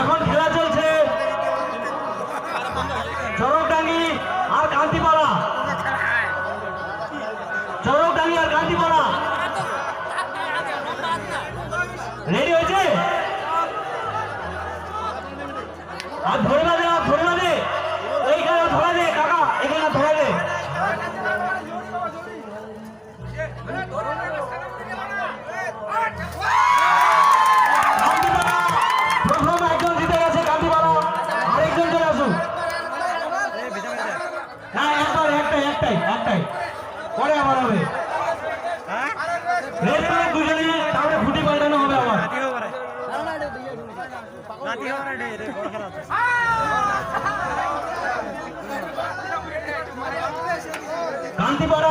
এখন খেলা চলছে। চরকডাঙ্গি আর কান্তিপাড়া। চরকডাঙ্গি আর কান্তিপাড়া। একটাই একটাই। পরে আবার হবে। দুজনে তাহলে খুঁটি হবে আবার কান্তিপাড়া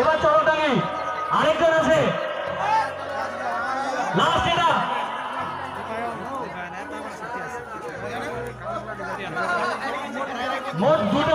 এবার চলো চলটাঙ্গি আরেকজন আছে। মোট দুটো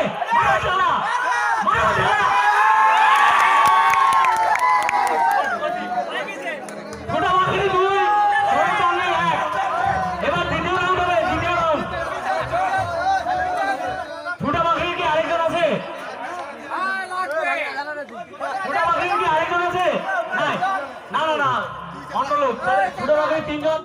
মন্ডল ছোটবেলায় তিনজন।